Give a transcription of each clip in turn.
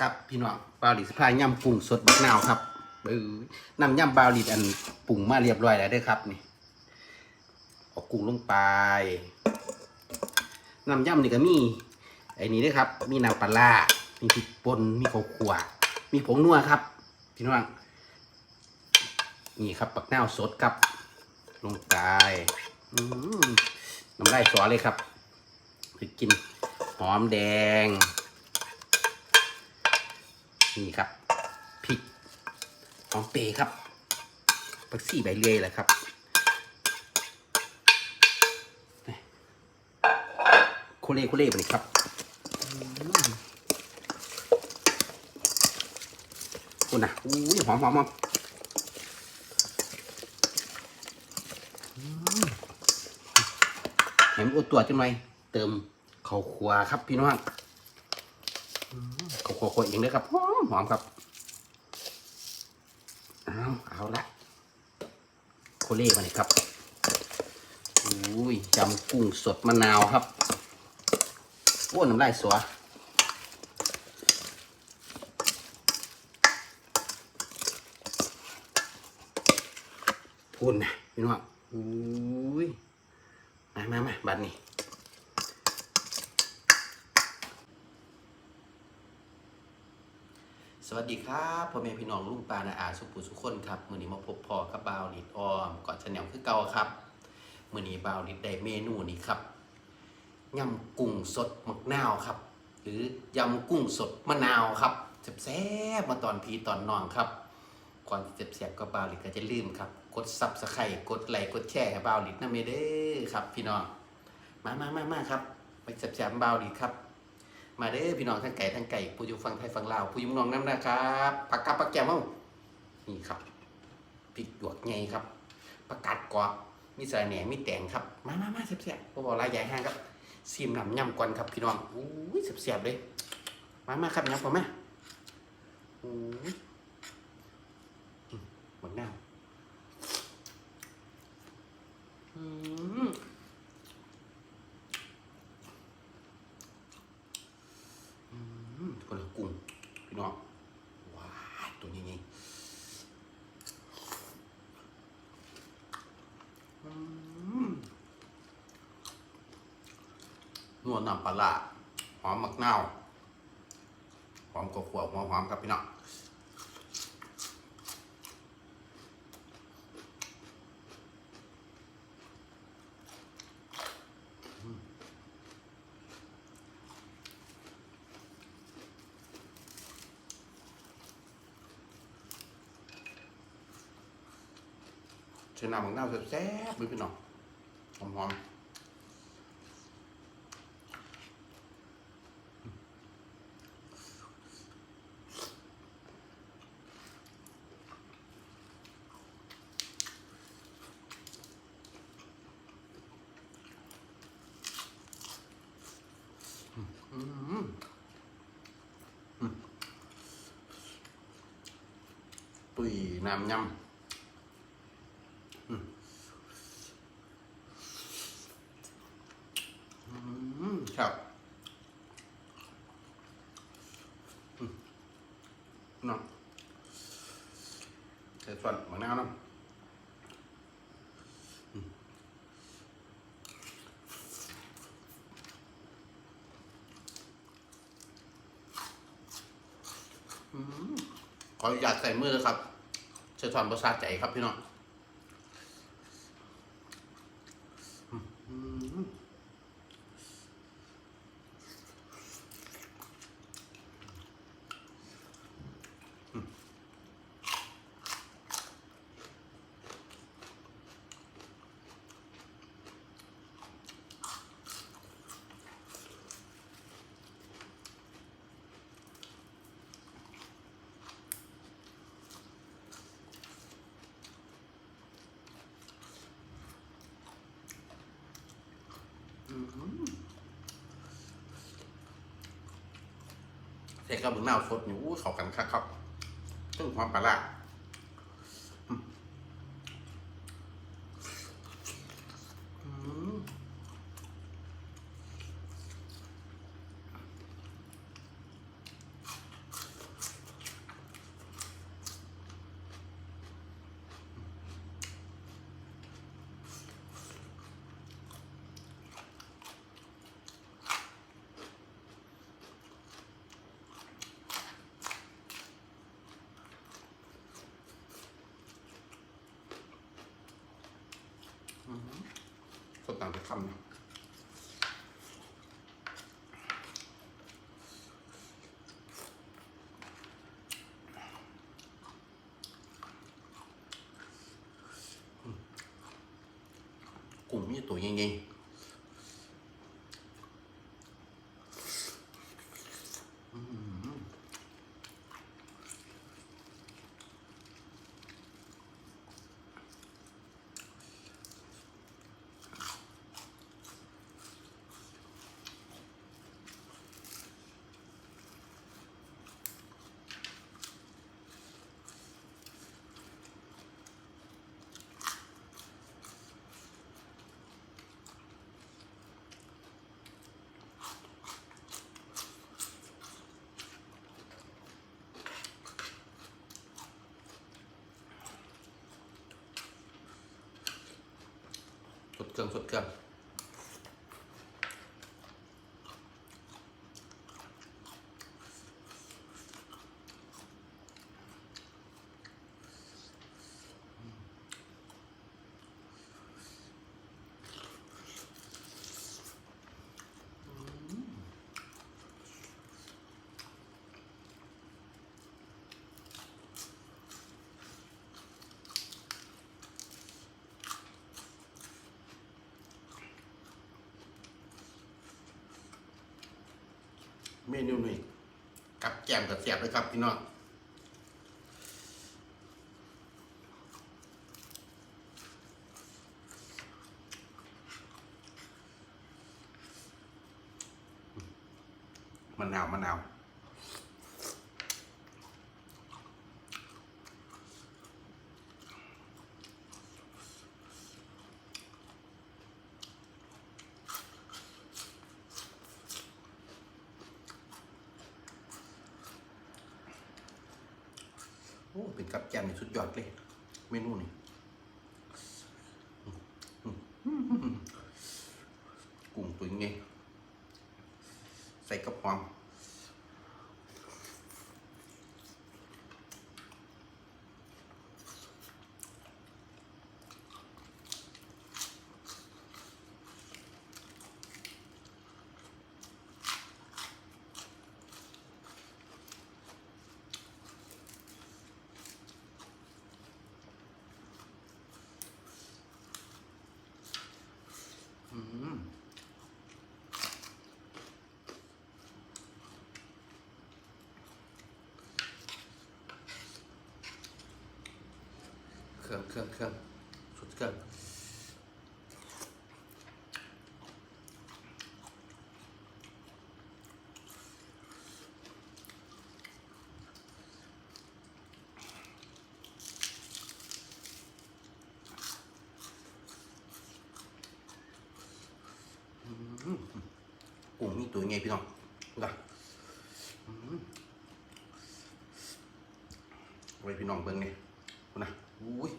ครับพี่น้องบาวลิสพายำกุ้งสดบักนาวครับเออนำยำบาวลิอันปรุงมาเรียบร้อยแล้วด้อครับนี่เอากุ้งลงไปน้ำยำนี่ก็มีไอ้นี่ด้อครับ มีน้ำปลามีพริกป่นมีข้าวคั่วมีผงนัวครับ พี่น้องนี่ครับบักนาวสดครับ ลงไปน้ำลายสอเลยครับไปกินหอมแดง นี่ครับพริกหอมเปรย์ครับผักซี่ใบเลื่อยแหละครับโคเล่โคเล่ไปเลยครับคุณนะอุ้ยหอมหอมหอมเห็นอุดตัวจังหน่อยเติมข้าวคั่วครับพี่น้อง เขาโคเองเลยครับหอมหอมครับเอาเอาละโคเล่มาเลยครับอุ้ยจำกุ้งสดมะนาวครับโอ้น้ำลายสัวพูนนะพี่น้องอุ้ยมามามาบัดนี้ สวัสดีครับพ่อแม่พี่น้องลุงปานาอาสุปุสุคนครับมือนี้มาพบพอกับบาวลิดออมก่อนจะแนวคือเก่าครับมือนี้บาวลิดได้เมนูนี้ครับยำกุ้งสดมะนาวครับ หรือยำกุ้งสดมะนาวครับแซ่บมาตอนพีตอนนองครับ ก่อนที่จะเสียบกับบาวลิดก็จะลืมครับ กดซับสไครต์กดไลค์กดแชร์ให้บาวลิดนะเมเด้อครับ พี่น้องมามามามาครับไปเสียบๆบาวลิดครับ มาเด้อพี่น้องทั้งไก่ทั้งไก่ผู้อยู่ฝั่งไทยฝั่งลาวผู้อยุ่งน้องน้ำนะครับผักกาดผักแก้วเมานี่ครับพริกหยวกไงครับผักกาดกรอบมีสะระแหน่มีแตงครับ มามามาเสียบๆพวกบอกลายใหญ่ห้างครับซีมน้ำยำก่อนครับพี่น้องอู้ยเสียบๆเลย มามาครับยำก่อนมอู้ยอืมหมดน้ำอืม อืมคนละกุ้งพี่น้องว้ายตัวนี้ไงอืม นวลน้ำปลาหอมมักเน่าหอมกระขวบหอมหอมครับพี่น้องเชิญน้ำมักเน่าแซ่บๆเลยพี่น้องหอมหอมอืมอืมตุย น้ำยำครับน้องใส่ส่วนมะนาวน้ำอืมอืมขออนุญาตใส่มือนะครับ ใช้ช้อนประสาใจครับพี่น้องอืม เทกับมึงนาสดนี่อู้เข้ากันคักครับซึ่งความปลาร้าอืมอืม ต่างไปคำนะกุ้งมีตัวใหญ่ๆอืม สดเเมนูนี้กับแกมกับเสียบเลยครับพี่น้องมะนาวมะนาว โอ้เป็น กับแกมนี่สุดยอดเลย เมนูนี่กุ้งตัวยังไงใส่กับหอมอืม เครื่องเครื่องเครื่องสุดเครื่องกุ้งนี่ตัวยังไงพี่น้องดูนะอืมไว้พี่น้องเบิ่งนี่ดูนะอุ้ย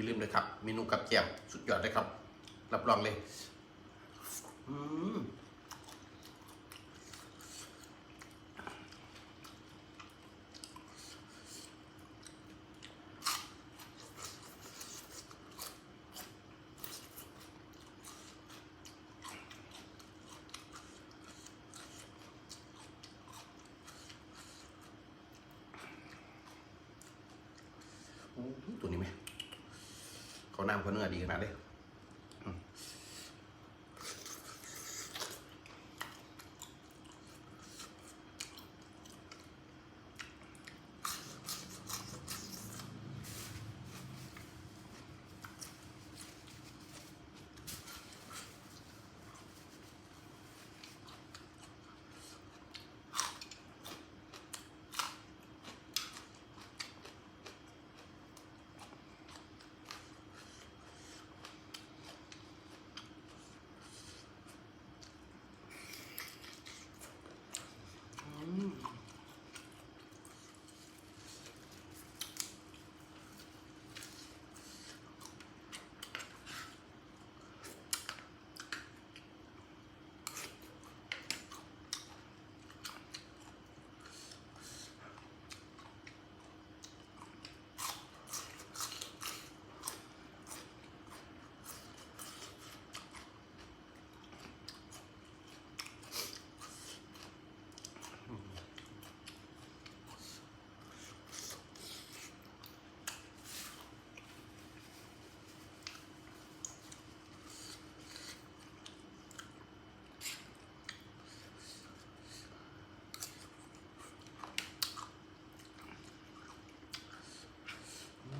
อย่าลืมเลยครับ เมนูกับแจมสุดยอดเลยครับ รับรองเลยอืมตัวนี้ไหมำคนเนื้อดีขนาดนี้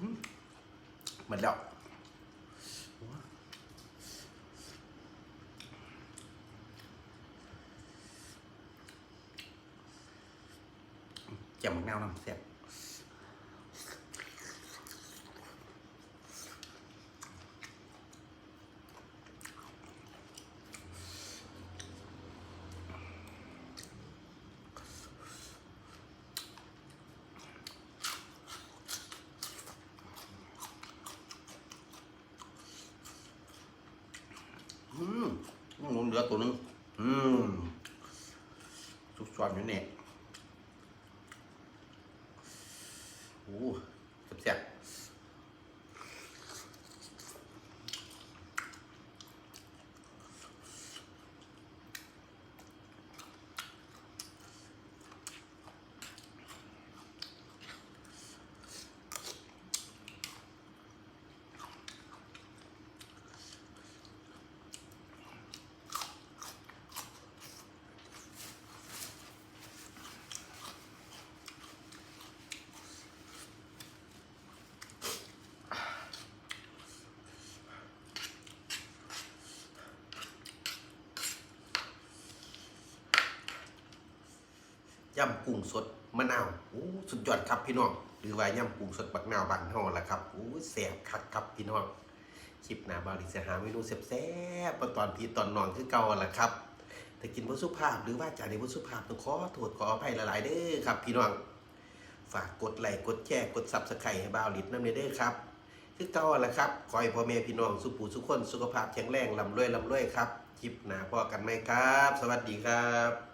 ม เหมือนแล้วแจ่มมะนาวน้ำแซ่บ อืมยัง เหลือตัวนึง อืมสุกสวนอยู่เนี่ยโอ้แซ่บ ย่ำกุ้งสดมะนาวโอ้สุดยอดครับพี่น้องหรือว่าย่ำกุ้งสดบักนาวบานเฮาล่ะครับโอ้แซ่บคักครับพี่น้องคลิปหนาบาวดิจะหาเมนูแซ่บๆตอนพี่ตอนนอนคือเก่าละครับถ้ากินบ่สุภาพหรือว่าจานในบ่สุภาพต้องขอโทษขออภัยหลายๆเด้อครับ พี่น้องฝากกดไลค์กดแชร์กด Subscribe ให้บาวดินำเนเด้อครับคือเก่าละครับขอให้พ่อแม่พี่น้องสุขผู้สุขคนสุขภาพแข็งแรงร่ำรวยร่ำรวยครับคลิปหนาพอกันไหมครับ สวัสดีครับ